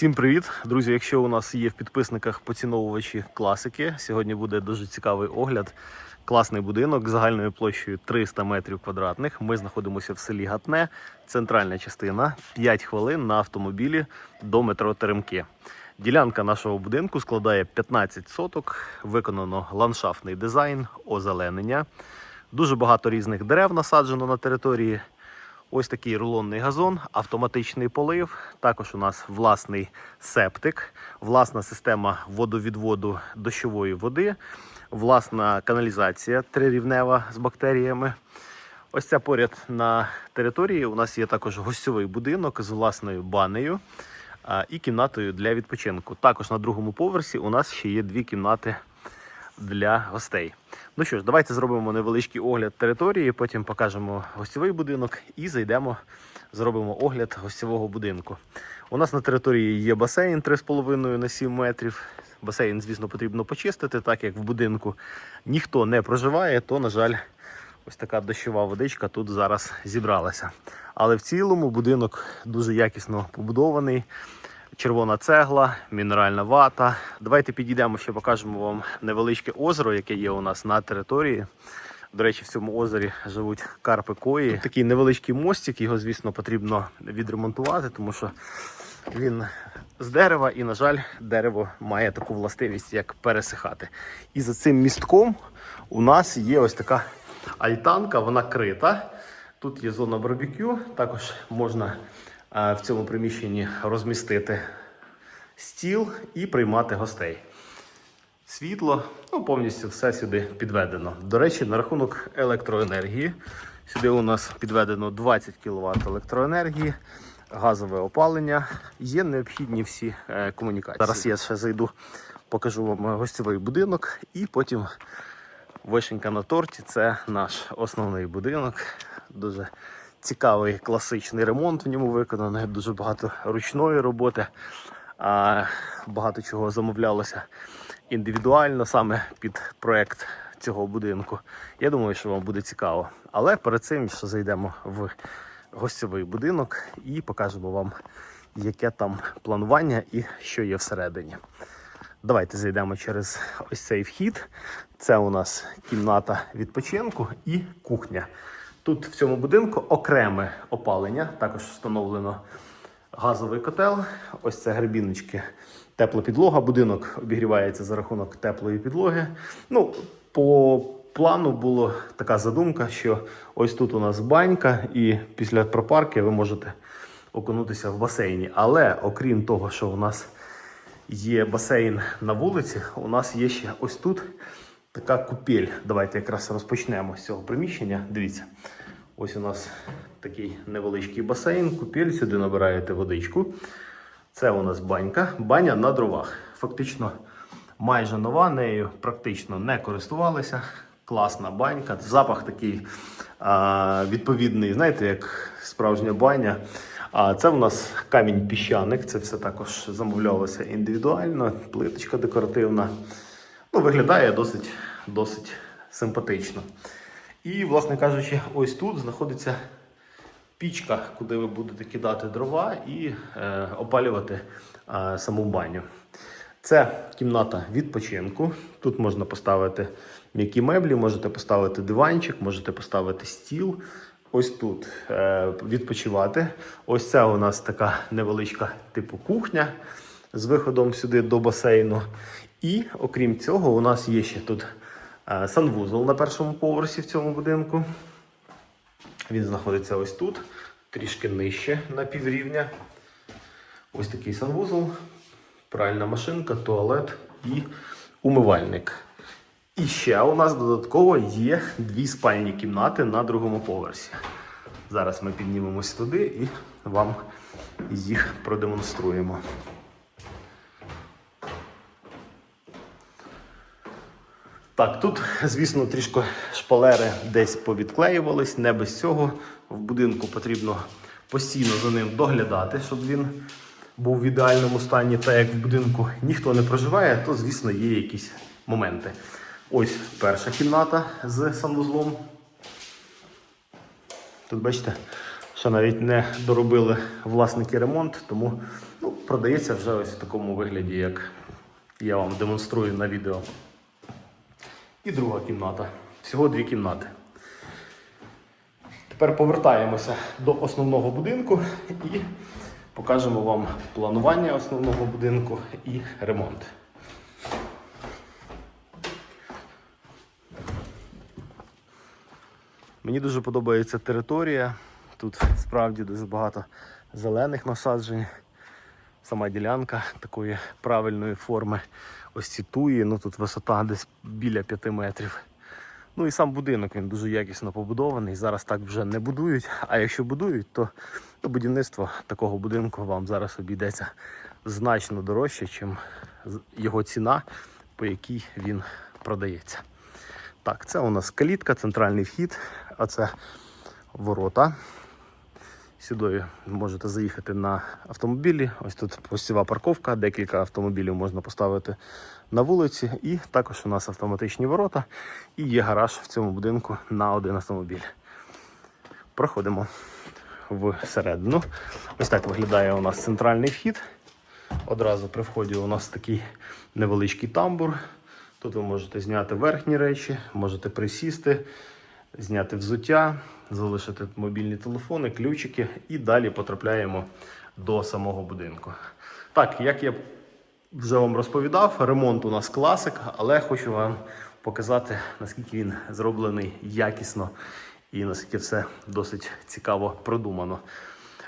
Всім привіт, друзі! Якщо у нас є в підписниках поціновувачі класики, сьогодні буде дуже цікавий огляд. Класний будинок загальною площею 300 метрів квадратних. Ми знаходимося в селі Гатне, центральна частина, 5 хвилин на автомобілі до метро Теремки. Ділянка нашого будинку складає 15 соток, виконано ландшафтний дизайн, озеленення. Дуже багато різних дерев насаджено на території. Ось такий рулонний газон, автоматичний полив. Також у нас власний септик, власна система водовідводу дощової води, власна каналізація трирівнева з бактеріями. Ось ця поряд на території. У нас є також гостьовий будинок з власною банею і кімнатою для відпочинку. Також на другому поверсі у нас ще є дві кімнати для гостей. Ну що ж, давайте зробимо невеличкий огляд території, потім покажемо гостьовий будинок і зайдемо, зробимо огляд гостьового будинку. У нас на території є басейн 3,5 на 7 метрів. Басейн, звісно, потрібно почистити, так як в будинку ніхто не проживає, то, на жаль, ось така дощова водичка тут зараз зібралася. Але в цілому будинок дуже якісно побудований червона цегла, мінеральна вата. Давайте підійдемо ще покажемо вам невеличке озеро, яке є у нас на території. До речі, в цьому озері живуть карпи кої. Тут такий невеличкий мостик, його, звісно, потрібно відремонтувати, тому що він з дерева, і, на жаль, дерево має таку властивість, як пересихати. І за цим містком у нас є ось така альтанка, вона крита. Тут є зона барбекю, також можна в цьому приміщенні розмістити стіл і приймати гостей. Світло, ну повністю все сюди підведено. До речі, на рахунок електроенергії. Сюди у нас підведено 20 кВт електроенергії, газове опалення. Є необхідні всі е, комунікації. Зараз я ще зайду, покажу вам гостьовий будинок і потім вишенька на торті. Це наш основний будинок. Дуже цікавий класичний ремонт в ньому виконаний, дуже багато ручної роботи. А багато чого замовлялося індивідуально саме під проект цього будинку. Я думаю, що вам буде цікаво. Але перед цим ще зайдемо в гостьовий будинок і покажемо вам, яке там планування і що є всередині. Давайте зайдемо через ось цей вхід. Це у нас кімната відпочинку і кухня. Тут в цьому будинку окреме опалення, також встановлено газовий котел. Ось це гребіночки, тепла підлога. Будинок обігрівається за рахунок теплої підлоги. Ну, по плану була така задумка, що ось тут у нас банька, і після пропарки ви можете окунутися в басейні. Але окрім того, що у нас є басейн на вулиці, у нас є ще ось тут така купель. Давайте якраз розпочнемо з цього приміщення. Дивіться. Ось у нас такий невеличкий басейн, купель, сюди набираєте водичку. Це у нас банька, баня на дровах. Фактично майже нова, нею практично не користувалися. Класна банька, запах такий а, відповідний, знаєте, як справжня баня. А це у нас камінь піщаник, це все також замовлялося індивідуально, плиточка декоративна. Ну, Виглядає досить, досить симпатично. І, власне кажучи, ось тут знаходиться пічка, куди ви будете кидати дрова і е, опалювати е, саму баню. Це кімната відпочинку. Тут можна поставити м'які меблі, можете поставити диванчик, можете поставити стіл. Ось тут е, відпочивати. Ось це у нас така невеличка типу кухня з виходом сюди до басейну. І окрім цього, у нас є ще тут е, санвузол на першому поверсі в цьому будинку. Він знаходиться ось тут, трішки нижче на піврівня. Ось такий санвузол, пральна машинка, туалет і умивальник. І ще у нас додатково є дві спальні кімнати на другому поверсі. Зараз ми піднімемось туди і вам їх продемонструємо. Так, тут, звісно, трішки шпалери десь повідклеювались, не без цього. В будинку потрібно постійно за ним доглядати, щоб він був в ідеальному стані. Та як в будинку ніхто не проживає, то, звісно, є якісь моменти. Ось перша кімната з санвузлом. Тут, бачите, Ще навіть не доробили власники ремонт, тому ну, продається вже ось в такому вигляді, як я вам демонструю на відео. І друга кімната. Всього дві кімнати. Тепер повертаємося до основного будинку і покажемо вам планування основного будинку і ремонт. Мені дуже подобається територія. Тут справді дуже багато зелених насаджень. Сама ділянка такої правильної форми. Ось ці туї, ну тут висота десь біля 5 метрів. Ну і сам будинок він дуже якісно побудований. Зараз так вже не будують. А якщо будують, то будівництво такого будинку вам зараз обійдеться значно дорожче, ніж його ціна, по якій він продається. Так, це у нас калітка, центральний вхід, а це ворота. Сюди можете заїхати на автомобілі. Ось тут постєва парковка, декілька автомобілів можна поставити на вулиці. І також у нас автоматичні ворота і є гараж в цьому будинку на один автомобіль. Проходимо всередину. Ось так виглядає у нас центральний вхід. Одразу при вході у нас такий невеличкий тамбур. Тут ви можете зняти верхні речі, можете присісти, зняти взуття, залишити мобільні телефони, ключики і далі потрапляємо до самого будинку. Так, як я вже вам розповідав, ремонт у нас класик, але хочу вам показати, наскільки він зроблений якісно і наскільки все досить цікаво продумано.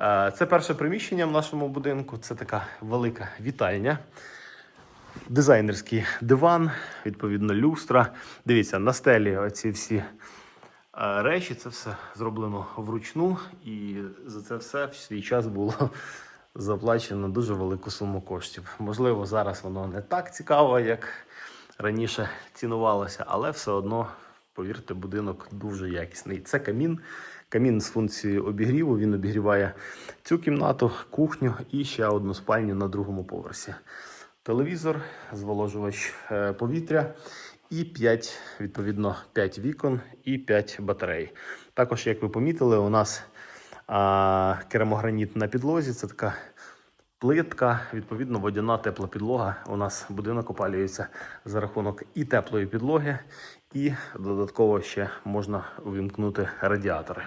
Е, Це перше приміщення в нашому будинку. Це така велика вітальня. Дизайнерський диван, відповідно, люстра. Дивіться, на стелі оці всі речі, це все зроблено вручну, і за це все в свій час було заплачено дуже велику суму коштів. Можливо, зараз воно не так цікаво, як раніше цінувалося, але все одно, повірте, будинок дуже якісний. Це камін. Камін з функцією обігріву. Він обігріває цю кімнату, кухню і ще одну спальню на другому поверсі телевізор, зволожувач е, повітря і 5, відповідно, 5 вікон і 5 батарей. Також, як ви помітили, у нас а, керамограніт на підлозі. Це така плитка, відповідно, водяна тепла підлога. У нас будинок опалюється за рахунок і теплої підлоги, і додатково ще можна увімкнути радіатори.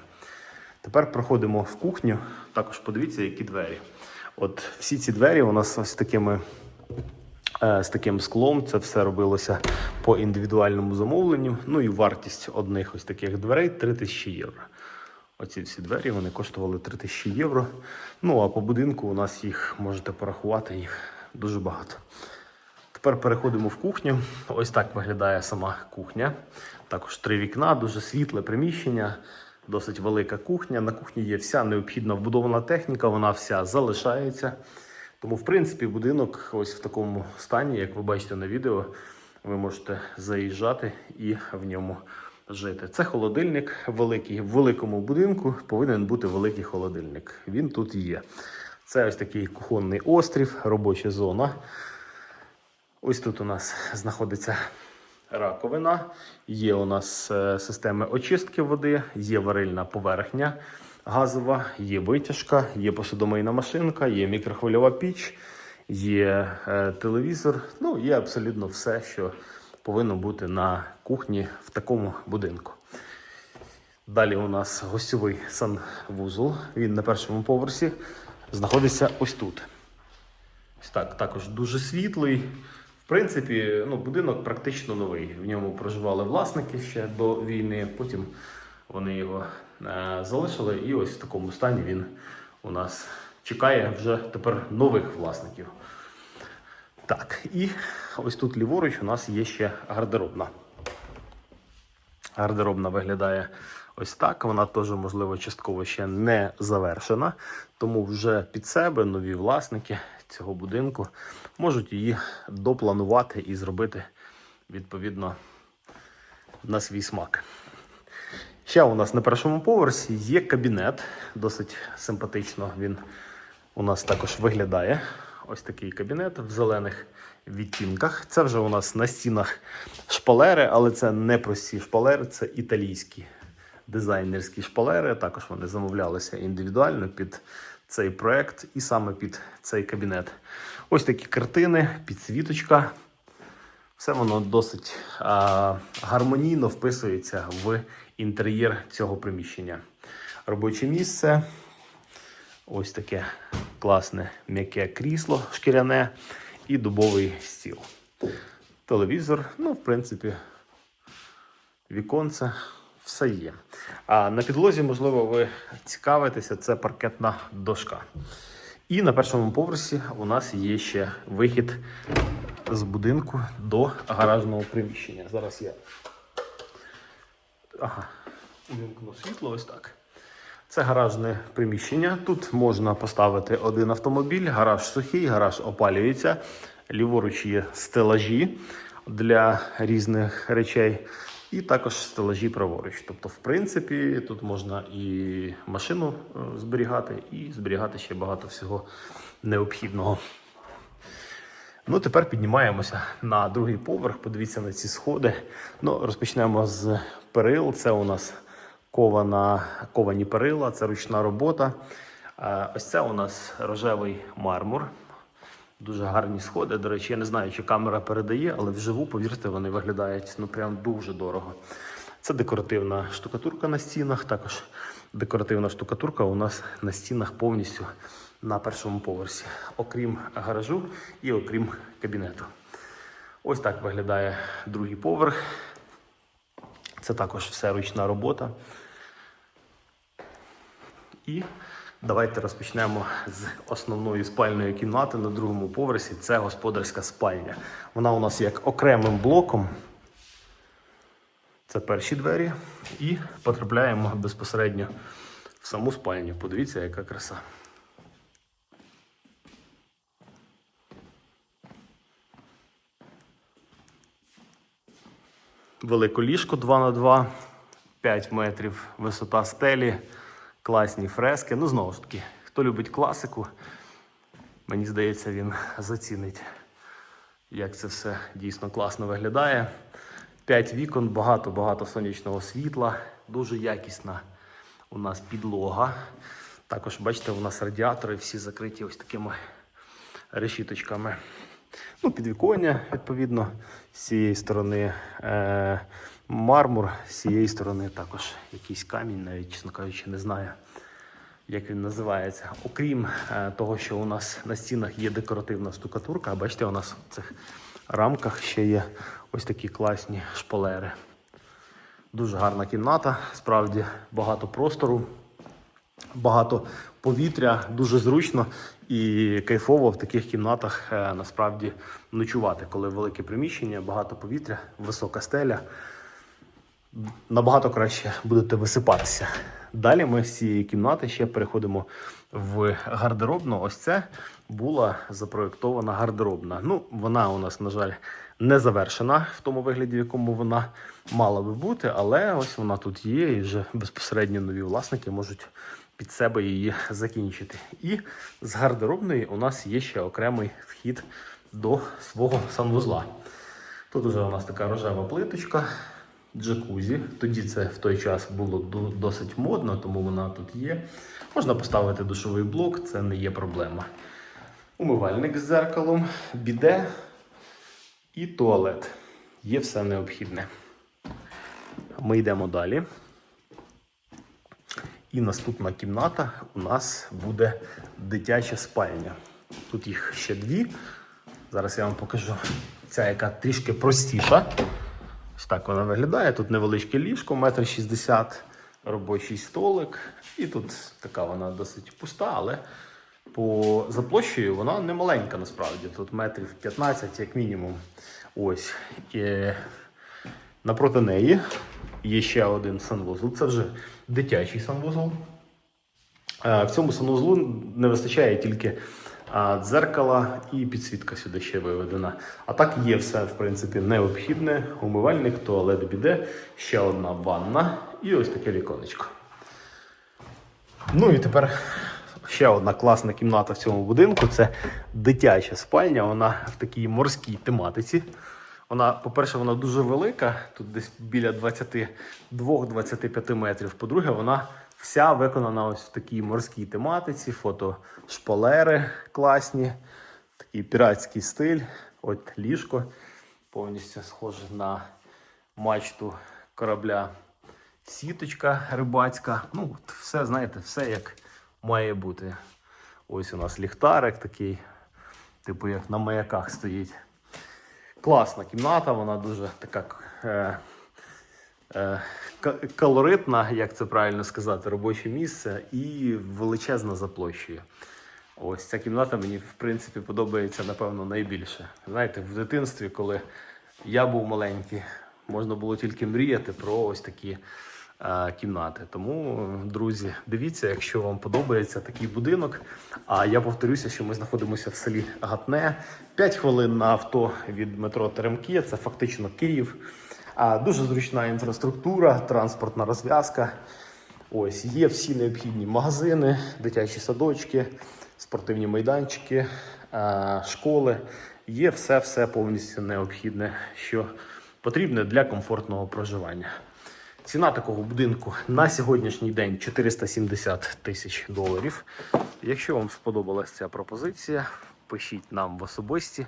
Тепер проходимо в кухню. Також подивіться, які двері. От всі ці двері у нас ось такими з таким склом. Це все робилося по індивідуальному замовленню. Ну і вартість одних ось таких дверей 3000 євро. Оці всі двері вони коштували 3000 євро. Ну а по будинку у нас їх можете порахувати, їх дуже багато. Тепер переходимо в кухню. Ось так виглядає сама кухня. Також три вікна, дуже світле приміщення, досить велика кухня. На кухні є вся необхідна вбудована техніка, вона вся залишається. Тому, в принципі, будинок ось в такому стані, як ви бачите на відео, ви можете заїжджати і в ньому жити. Це холодильник великий. В великому будинку повинен бути великий холодильник. Він тут є. Це ось такий кухонний острів, робоча зона. Ось тут у нас знаходиться раковина, є у нас е, системи очистки води, є варильна поверхня газова, є витяжка, є посудомийна машинка, є мікрохвильова піч, є е, телевізор. Ну, є абсолютно все, що повинно бути на кухні в такому будинку. Далі у нас гостьовий санвузол. Він на першому поверсі знаходиться ось тут. Ось так, також дуже світлий. В принципі, ну, будинок практично новий. В ньому проживали власники ще до війни. Потім вони його залишили, і ось в такому стані він у нас чекає вже тепер нових власників. Так, і ось тут ліворуч у нас є ще гардеробна. Гардеробна виглядає ось так. Вона теж, можливо, частково ще не завершена. Тому вже під себе нові власники цього будинку можуть її допланувати і зробити відповідно на свій смак. Ще у нас на першому поверсі є кабінет, досить симпатично він у нас також виглядає. Ось такий кабінет в зелених відтінках. Це вже у нас на стінах шпалери, але це не прості шпалери, це італійські дизайнерські шпалери. Також вони замовлялися індивідуально під цей проект і саме під цей кабінет. Ось такі картини, підсвіточка. Все воно досить а, гармонійно вписується в інтер'єр цього приміщення. Робоче місце. Ось таке класне м'яке крісло шкіряне і дубовий стіл. Телевізор, ну, в принципі, віконце, все є. А на підлозі, можливо, ви цікавитеся, це паркетна дошка. І на першому поверсі у нас є ще вихід з будинку до гаражного приміщення. Зараз я ага, увімкну світло ось так. Це гаражне приміщення. Тут можна поставити один автомобіль, гараж сухий, гараж опалюється. Ліворуч є стелажі для різних речей, і також стелажі праворуч. Тобто, в принципі, тут можна і машину е, зберігати, і зберігати ще багато всього необхідного. Ну, тепер піднімаємося на другий поверх. Подивіться на ці сходи. Ну, розпочнемо з перил. Це у нас кована, ковані перила, це ручна робота. Е, Ось це у нас рожевий мармур. Дуже гарні сходи. До речі, я не знаю, чи камера передає, але вживу, повірте, вони виглядають ну прям дуже дорого. Це декоративна штукатурка на стінах. Також декоративна штукатурка у нас на стінах повністю на першому поверсі, окрім гаражу і окрім кабінету. Ось так виглядає другий поверх. Це також все ручна робота. І давайте розпочнемо з основної спальної кімнати на другому поверсі. Це господарська спальня. Вона у нас як окремим блоком. Це перші двері. І потрапляємо безпосередньо в саму спальню. Подивіться, яка краса. Велике ліжко 2 на 2 5 метрів висота стелі, класні фрески. Ну, знову ж таки, хто любить класику, мені здається, він зацінить, як це все дійсно класно виглядає. 5 вікон, багато-багато сонячного світла, дуже якісна у нас підлога. Також, бачите, у нас радіатори всі закриті ось такими решіточками. Ну, підвіконня, відповідно, з цієї сторони е, мармур, з цієї сторони також якийсь камінь, навіть, чесно кажучи, не знаю, як він називається. Окрім е, того, що у нас на стінах є декоративна штукатурка, бачите, у нас в цих рамках ще є ось такі класні шпалери. Дуже гарна кімната, справді багато простору багато повітря, дуже зручно і кайфово в таких кімнатах е, насправді ночувати, коли велике приміщення, багато повітря, висока стеля. Набагато краще будете висипатися. Далі ми з цієї кімнати ще переходимо в гардеробну. Ось це була запроєктована гардеробна. Ну, вона у нас, на жаль, не завершена в тому вигляді, в якому вона мала би бути, але ось вона тут є, і вже безпосередньо нові власники можуть під себе її закінчити. І з гардеробної у нас є ще окремий вхід до свого санвузла. Тут вже у нас така рожева плиточка, джакузі. Тоді це в той час було досить модно, тому вона тут є. Можна поставити душовий блок, це не є проблема. Умивальник з зеркалом, біде і туалет. Є все необхідне. Ми йдемо далі. І наступна кімната у нас буде дитяча спальня. Тут їх ще дві. Зараз я вам покажу. Ця, яка трішки простіша. Ось так вона виглядає. Тут невеличке ліжко, метр шістдесят, робочий столик. І тут така вона досить пуста, але по за площею вона не маленька насправді. Тут метрів 15 як мінімум. Ось. І напроти неї є ще один санвузол. Це вже дитячий санвузол. Е, В цьому санвузлу не вистачає тільки дзеркала і підсвітка сюди ще виведена. А так є все, в принципі, необхідне. Умивальник, туалет біде, ще одна ванна і ось таке віконечко. Ну і тепер ще одна класна кімната в цьому будинку це дитяча спальня. Вона в такій морській тематиці. Вона, по-перше, вона дуже велика, тут десь біля 22-25 метрів. По-друге, вона вся виконана ось в такій морській тематиці, фотошпалери класні, такий піратський стиль. От ліжко повністю схоже на мачту корабля. Сіточка рибацька. Ну, все, знаєте, все як має бути. Ось у нас ліхтарик такий, типу як на маяках стоїть. Класна кімната, вона дуже така е, е, колоритна, як це правильно сказати, робоче місце і величезна за площею. Ось ця кімната мені, в принципі, подобається, напевно, найбільше. Знаєте, в дитинстві, коли я був маленький, можна було тільки мріяти про ось такі кімнати. Тому, друзі, дивіться, якщо вам подобається такий будинок. А я повторюся, що ми знаходимося в селі Гатне. 5 хвилин на авто від метро Теремки, це фактично Київ. А, дуже зручна інфраструктура, транспортна розв'язка. Ось є всі необхідні магазини, дитячі садочки, спортивні майданчики, е, школи. Є все-все повністю необхідне, що потрібне для комфортного проживання. Ціна такого будинку на сьогоднішній день 470 тисяч доларів. Якщо вам сподобалася ця пропозиція, пишіть нам в особисті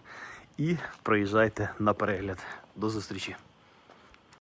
і приїжджайте на перегляд. До зустрічі!